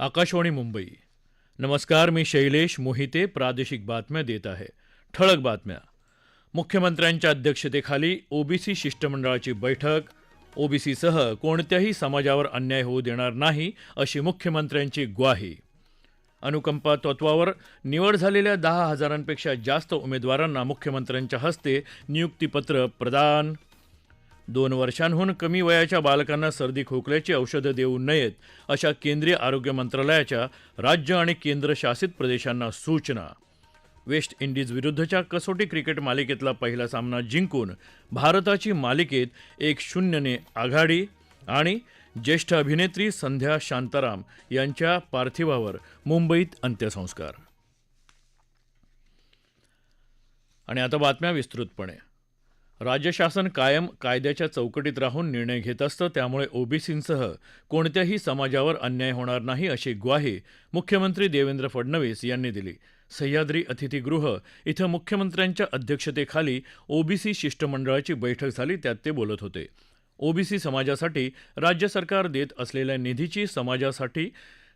आकाशवाणी मुंबई. नमस्कार मी शैलेश मोहिते प्रादेशिक बातम्या देत आहे. ठळक बातम्या. मुख्यमंत्र्यांच्या अध्यक्षतेखाली ओबीसी शिष्टमंडळाची बैठक. ओबीसीसह कोणत्याही समाजावर अन्याय होऊ देणार नाही अशी मुख्यमंत्र्यांची ग्वाही. अनुकंपा तत्वावर निवड झालेल्या दहा हजारांपेक्षा जास्त उमेदवारांना मुख्यमंत्र्यांच्या हस्ते नियुक्तीपत्र प्रदान दोन वर्षांहून कमी वयाच्या बालकांना सर्दी खोकल्याची औषधं देऊ नयेत अशा केंद्रीय आरोग्य मंत्रालयाच्या राज्य आणि केंद्रशासित प्रदेशांना सूचना. वेस्ट इंडिजविरुद्धच्या कसोटी क्रिकेट मालिकेतला पहिला सामना जिंकून भारताची मालिकेत एक शून्यने आघाडी आणि ज्येष्ठ अभिनेत्री संध्या शांताराम यांच्या पार्थिवावर मुंबईत अंत्यसंस्कार. आणि आता बातम्या विस्तृतपणे. राज्य शासन कायम कायद्याच्या चौकटीत राहून निर्णय घेत असतं त्यामुळे ओबीसींसह कोणत्याही समाजावर अन्याय होणार नाही अशी ग्वाही मुख्यमंत्री देवेंद्र फडणवीस यांनी दिली. सह्याद्री अतिथीगृह इथं मुख्यमंत्र्यांच्या अध्यक्षतेखाली ओबीसी शिष्टमंडळाची बैठक झाली त्यात ते बोलत होते. ओबीसी समाजासाठी राज्य सरकार देत असलेल्या निधीची समाजासाठी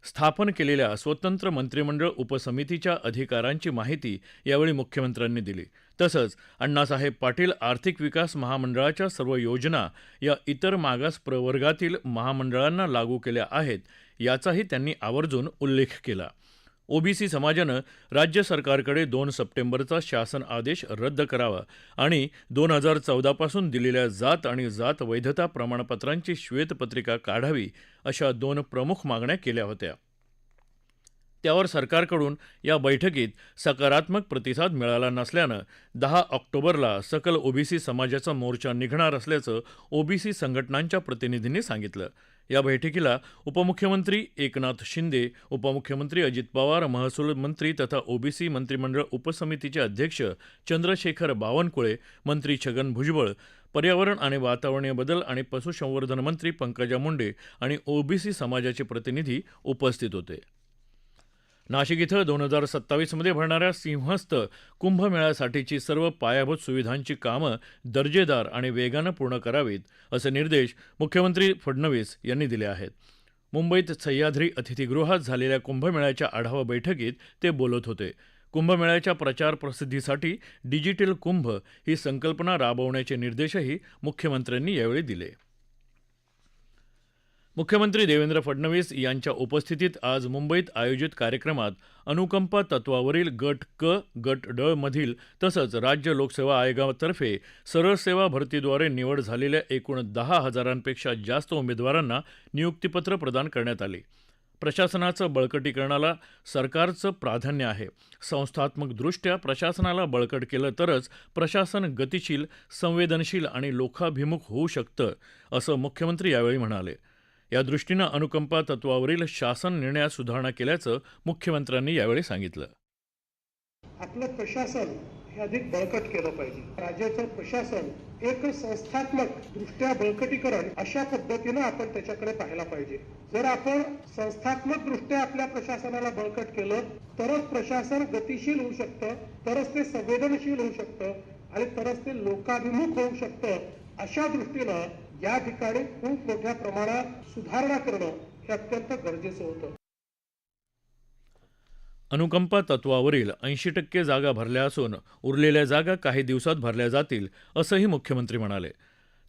स्थापन केलेल्या स्वतंत्र मंत्रिमंडळ उपसमितीच्या अधिकारांची माहिती यावेळी मुख्यमंत्र्यांनी दिली. तसंच अण्णासाहेब पाटील आर्थिक विकास महामंडळाच्या सर्व योजना या इतर मागास प्रवर्गातील महामंडळांना लागू केल्या आहेत याचाही त्यांनी आवर्जून उल्लेख केला. ओबीसी समाजानं राज्य सरकारकडे दोन सप्टेंबरचा शासन आदेश रद्द करावा आणि दोन हजार चौदापासून दिलेल्या जात आणि जात वैधता प्रमाणपत्रांची श्वेतपत्रिका काढावी अशा दोन प्रमुख मागण्या केल्या होत्या. त्यावर सरकारकडून या बैठकीत सकारात्मक प्रतिसाद मिळाला नसल्यानं दहा ऑक्टोबरला सकल ओबीसी समाजाचा मोर्चा निघणार असल्याचं ओबीसी संघटनांच्या प्रतिनिधींनी सांगितलं. या बैठकीला उपमुख्यमंत्री एकनाथ शिंदे उपमुख्यमंत्री अजित पवार महसूल मंत्री तथा ओबीसी मंत्रिमंडळ उपसमितीचे अध्यक्ष चंद्रशेखर बावनकुळे मंत्री छगन भुजबळ पर्यावरण आणि वातावरणीय बदल आणि पशुसंवर्धन मंत्री पंकजा मुंडे आणि ओबीसी समाजाचे प्रतिनिधी उपस्थित होते. नाशिक इथं दोन हजार सत्तावीसमध्ये भरणाऱ्या सिंहस्थ कुंभमेळ्यासाठीची सर्व पायाभूत सुविधांची कामं दर्जेदार आणि वेगानं पूर्ण करावीत असे निर्देश मुख्यमंत्री फडणवीस यांनी दिले आहेत. मुंबईत सह्याद्री अतिथीगृहात झालेल्या कुंभमेळ्याच्या आढावा बैठकीत ते बोलत होते. कुंभमेळ्याच्या प्रचार प्रसिद्धीसाठी डिजिटल कुंभ ही संकल्पना राबवण्याचे निर्देशही मुख्यमंत्र्यांनी यावेळी दिले. मुख्यमंत्री देवेंद्र फडणवीस यांच्या उपस्थितीत आज मुंबईत आयोजित कार्यक्रमात अनुकंपा तत्वावरील गट क गट ड मधील तसंच राज्य लोकसेवा आयोगातर्फे सरळ सेवा भरतीद्वारे निवड झालेल्या एकूण दहा हजारांपेक्षा जास्त उमेदवारांना नियुक्तीपत्र प्रदान करण्यात आली. प्रशासनाचं बळकटीकरणाला सरकारचं प्राधान्य आहे. संस्थात्मकदृष्ट्या प्रशासनाला बळकट केलं तरच प्रशासन गतिशील संवेदनशील आणि लोकाभिमुख होऊ शकतं असं मुख्यमंत्री यावेळी म्हणाले. यादृष्टीनं अनुकंपा तत्वावरील शासन निर्णयात सुधारणा केल्याचं मुख्यमंत्र्यांनी यावेळी सांगितलं. आपलं प्रशासन हे अधिक बळकट केलं पाहिजे. राज्याचं प्रशासन एक संस्थात्मक दृष्ट्या बळकटीकरण अशा पद्धतीनं आपण त्याच्याकडे पाहायला पाहिजे. जर आपण संस्थात्मक दृष्ट्या आपल्या प्रशासनाला बळकट केलं तरच प्रशासन गतिशील होऊ शकतं तरच ते संवेदनशील होऊ शकतं आणि तरच ते लोकाभिमुख होऊ शकतं अशा दृष्टीनं या ठिकाणी खूप मोठ्या प्रमाणात सुधारणा करणं हे अत्यंत गरजेचं होतं. अनुकंपा तत्वावरील ऐंशी टक्के जागा भरल्या असून उरलेल्या जागा काही दिवसात भरल्या जातील असंही मुख्यमंत्री म्हणाले.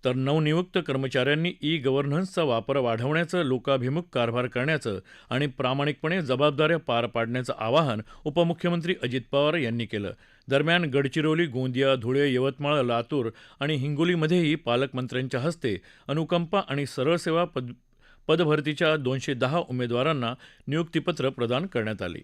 तर नवनियुक्त कर्मचाऱ्यांनी ई गव्हर्नन्सचा वापर वाढवण्याचं लोकाभिमुख कारभार करण्याचं आणि प्रामाणिकपणे जबाबदाऱ्या पार पाडण्याचं आवाहन उपमुख्यमंत्री अजित पवार यांनी केलं. दरम्यान गडचिरोली गोंदिया धुळे यवतमाळ लातूर आणि हिंगोलीमध्येही पालकमंत्र्यांच्या हस्ते अनुकंपा आणि सरळ सेवा पद पदभरतीच्या दोनशे दहा उमेदवारांना नियुक्तीपत्र प्रदान करण्यात आली.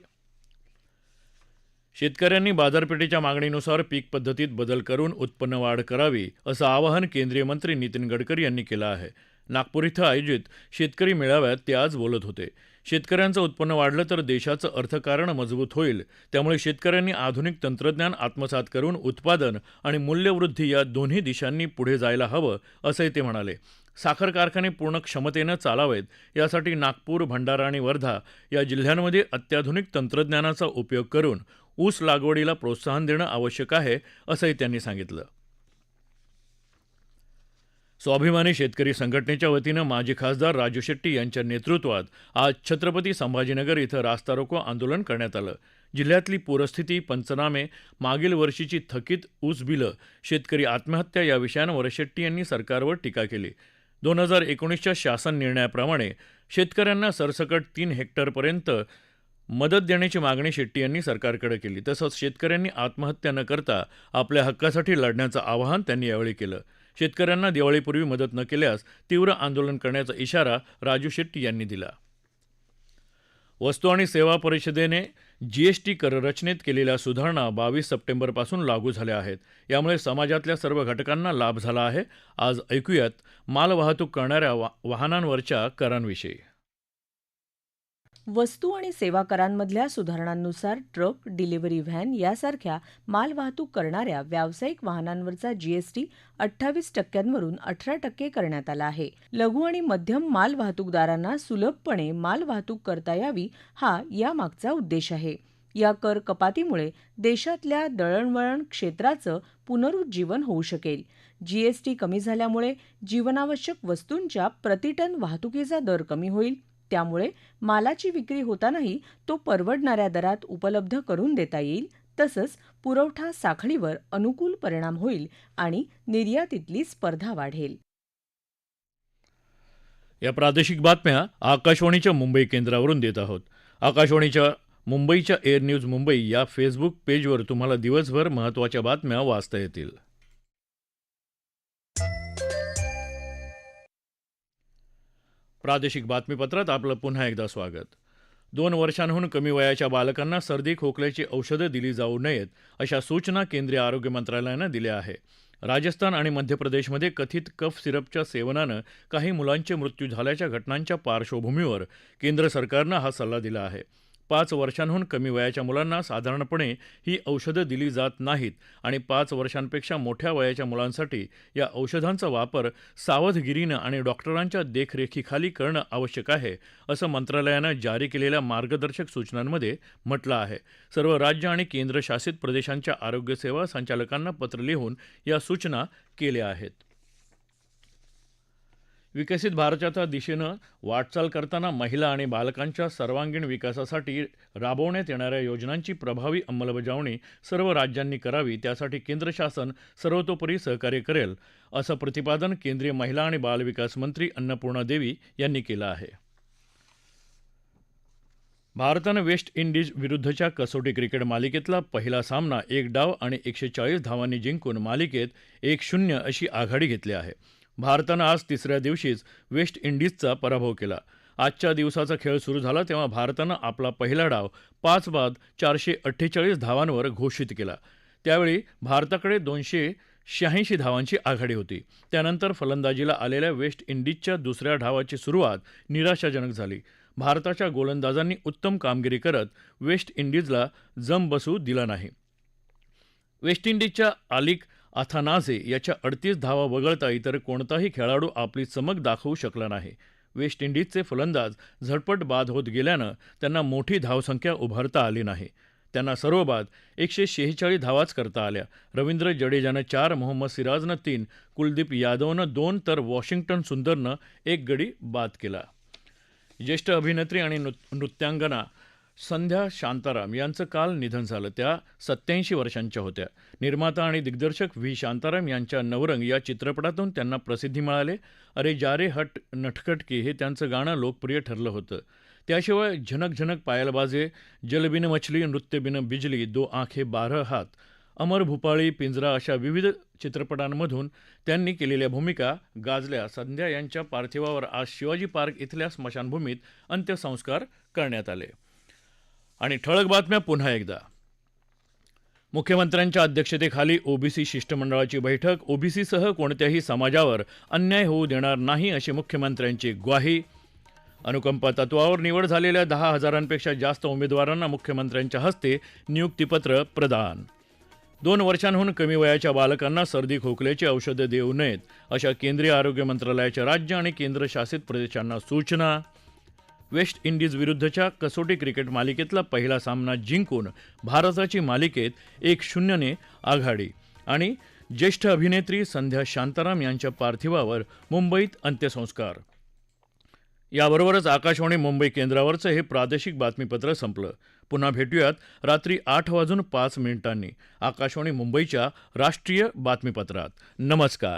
शेतकऱ्यांनी बाजारपेठेच्या मागणीनुसार पीक पद्धतीत बदल करून उत्पन्न वाढ करावी असं आवाहन केंद्रीय मंत्री नितीन गडकरी यांनी केलं आहे. नागपूर इथं आयोजित शेतकरी मेळाव्यात ते आज बोलत होते. शेतकऱ्यांचं उत्पन्न वाढलं तर देशाचं अर्थकारण मजबूत होईल. त्यामुळे शेतकऱ्यांनी आधुनिक तंत्रज्ञान आत्मसात करून उत्पादन आणि मूल्यवृद्धी या दोन्ही दिशांनी पुढे जायला हवं असंही ते म्हणाले. साखर कारखाने पूर्ण क्षमतेनं चालावेत यासाठी नागपूर भंडारा आणि वर्धा या जिल्ह्यांमध्ये अत्याधुनिक तंत्रज्ञानाचा उपयोग करून ऊस लागवडीला प्रोत्साहन देणं आवश्यक आहे असंही त्यांनी सांगितलं. स्वाभिमानी शेतकरी संघटनेच्या वतीनं माजी खासदार राजू शेट्टी यांच्या नेतृत्वात आज छत्रपती संभाजीनगर इथं रास्ता रोको आंदोलन करण्यात आलं. जिल्ह्यातली पूरस्थिती पंचनामे मागील वर्षीची थकीत ऊस बिलं शेतकरी आत्महत्या या विषयांवर शेट्टी यांनी सरकारवर टीका केली. दोन हजार एकोणीसच्या शासन निर्णयाप्रमाणे शेतकऱ्यांना सरसकट तीन हेक्टरपर्यंत मदत देण्याची मागणी शेट्टी यांनी सरकारकडे केली. तसंच शेतकऱ्यांनी आत्महत्या न करता आपल्या हक्कासाठी लढण्याचं आवाहन त्यांनी यावेळी केलं. शेतकऱ्यांना दिवाळीपूर्वी मदत न केल्यास तीव्र आंदोलन करण्याचा इशारा राजू शेट्टी यांनी दिला. वस्तू आणि सेवा परिषदेने जीएसटी कररचनेत केलेल्या सुधारणा बावीस सप्टेंबरपासून लागू झाल्या आहेत. यामुळे समाजातल्या सर्व घटकांना लाभ झाला आहे. आज ऐकूयात मालवाहतूक करणाऱ्या वा वाहनांवरच्या करांविषयी. वस्तू आणि सेवा करांमधल्या सुधारणांनुसार ट्रक डिलिव्हरी व्हॅन यासारख्या मालवाहतूक करणाऱ्या व्यावसायिक वाहनांवरचा जीएसटी अठ्ठावीस टक्क्यांवरून अठरा टक्के करण्यात आला आहे. लघु आणि मध्यम मालवाहतूकदारांना सुलभपणे मालवाहतूक करता यावी हा यामागचा उद्देश आहे. या कर कपातीमुळे देशातल्या दळणवळण क्षेत्राचं पुनरुज्जीवन होऊ शकेल. जीएसटी कमी झाल्यामुळे जीवनावश्यक वस्तूंच्या प्रतिटन वाहतुकीचा दर कमी होईल. त्यामुळे मालाची विक्री होतानाही तो परवडणाऱ्या दरात उपलब्ध करून देता येईल तसंच पुरवठा साखळीवर अनुकूल परिणाम होईल आणि निर्यातीतली स्पर्धा वाढेल. या प्रादेशिक बातम्या आकाशवाणीच्या मुंबई केंद्रावरून देत आहोत. आकाशवाणीच्या मुंबईच्या एअर न्यूज मुंबई या फेसबुक पेजवर तुम्हाला दिवसभर महत्त्वाच्या बातम्या वाचता येतील. प्रादेशिक बातमीपत्रात आपलं पुन्हा एकदा स्वागत. दोन वर्षांहून कमी वयाच्या बालकांना सर्दी खोकल्याची औषधं दिली जाऊ नयेत अशा सूचना केंद्रीय आरोग्य मंत्रालयानं दिल्या आहे. राजस्थान आणि मध्य प्रदेशमध्ये कथित कफ सिरपच्या सेवनानं काही मुलांचे मृत्यू झाल्याच्या घटनांच्या पार्श्वभूमीवर केंद्र सरकारनं हा सल्ला दिला आहे. पाच वर्षांहून कमी वयाच्या मुलांना साधारणपणे ही औषधं दिली जात नाहीत आणि पाच वर्षांपेक्षा मोठ्या वयाच्या मुलांसाठी या औषधांचा वापर सावधगिरीनं आणि डॉक्टरांच्या देखरेखीखाली करणं आवश्यक आहे असं मंत्रालयानं जारी केलेल्या मार्गदर्शक सूचनांमध्ये म्हटलं आहे. सर्व राज्य आणि केंद्रशासित प्रदेशांच्या आरोग्यसेवा संचालकांना पत्र लिहून या सूचना केल्या आहेत. विकसित भारताच्या दिशेनं वाटचाल करताना महिला आणि बालकांच्या सर्वांगीण विकासासाठी राबवण्यात येणाऱ्या योजनांची प्रभावी अंमलबजावणी सर्व राज्यांनी करावी त्यासाठी केंद्र शासन सर्वतोपरी सहकार्य करेल असं प्रतिपादन केंद्रीय महिला आणि बालविकास मंत्री अन्नपूर्णा देवी यांनी केलं आहे. भारतानं वेस्ट इंडिज विरुद्धच्या कसोटी क्रिकेट मालिकेतला पहिला सामना एक डाव आणि एकशे चाळीस धावांनी जिंकून मालिकेत एक शून्य अशी आघाडी घेतली आहे. भारतानं आज तिसऱ्या दिवशीच वेस्ट इंडिजचा पराभव केला. आजच्या दिवसाचा खेळ सुरू झाला तेव्हा भारतानं आपला पहिला डाव पाच बाद चारशे अठ्ठेचाळीस धावांवर घोषित केला. त्यावेळी भारताकडे दोनशे शहाऐंशी धावांची आघाडी होती. त्यानंतर फलंदाजीला आलेल्या वेस्ट इंडिजच्या दुसऱ्या ढावाची सुरुवात निराशाजनक झाली. भारताच्या गोलंदाजांनी उत्तम कामगिरी करत वेस्ट इंडिजला जम बसू दिला नाही. वेस्ट इंडिजच्या आलिक अथानाझे याच्या अडतीस धावा वगळता इतर कोणताही खेळाडू आपली चमक दाखवू शकला नाही. वेस्ट इंडिजचे फलंदाज झटपट बाद होत गेल्यानं त्यांना मोठी धावसंख्या उभारता आली नाही. त्यांना सर्व बाद एकशे शेहेचाळीस धावाच करता आल्या. रवींद्र जडेजानं चार मोहम्मद सिराजनं तीन कुलदीप यादवनं दोन तर वॉशिंग्टन सुंदरनं एक गडी बाद केला. ज्येष्ठ अभिनेत्री आणि नृ- नृत्यांगना संध्या शांताराम यांचं काल निधन झालं. त्या सत्याऐंशी वर्षांच्या होत्या. निर्माता आणि दिग्दर्शक व्ही. शांताराम यांच्या नवरंग या चित्रपटातून त्यांना प्रसिद्धी मिळाली. अरे जारे हट नटखटकी हे त्यांचं गाणं लोकप्रिय ठरलं होतं. त्याशिवाय झनक झनक पायल बाजे जलबिन मछली नृत्यबिन बिजली दो आंखे बारह हात अमर भूपाळी पिंजरा अशा विविध चित्रपटांमधून त्यांनी केलेल्या भूमिका गाजल्या. संध्या यांच्या पार्थिवावर आज शिवाजी पार्क इथल्या स्मशानभूमीत अंत्यसंस्कार करण्यात आले. आणि ठळक बातम्या पुन्हा एकदा. मुख्यमंत्र्यांच्या अध्यक्षतेखाली ओबीसी शिष्टमंडळाची बैठक ओबीसीसह कोणत्याही समाजावर अन्याय होऊ देणार नाही अशी मुख्यमंत्र्यांची ग्वाही. अनुकंपा तत्वावर निवड झालेल्या दहा हजारांपेक्षा जास्त उमेदवारांना मुख्यमंत्र्यांच्या हस्ते नियुक्तीपत्र प्रदान. दोन वर्षांहून कमी वयाच्या बालकांना सर्दी खोकल्याची औषधं देऊ नयेत अशा केंद्रीय आरोग्य मंत्रालयाच्या राज्य आणि केंद्रशासित प्रदेशांना सूचना. वेस्ट इंडिजविरुद्धच्या कसोटी क्रिकेट मालिकेतला पहिला सामना जिंकून भारताची मालिकेत एक शून्यने आघाडी. आणि ज्येष्ठ अभिनेत्री संध्या शांताराम यांच्या पार्थिवावर मुंबईत अंत्यसंस्कार. याबरोबरच आकाशवाणी मुंबई केंद्रावरचं हे प्रादेशिक बातमीपत्र संपलं. पुन्हा भेटूयात रात्री आठ वाजून पाच मिनिटांनी आकाशवाणी मुंबईच्या राष्ट्रीय बातमीपत्रात. नमस्कार.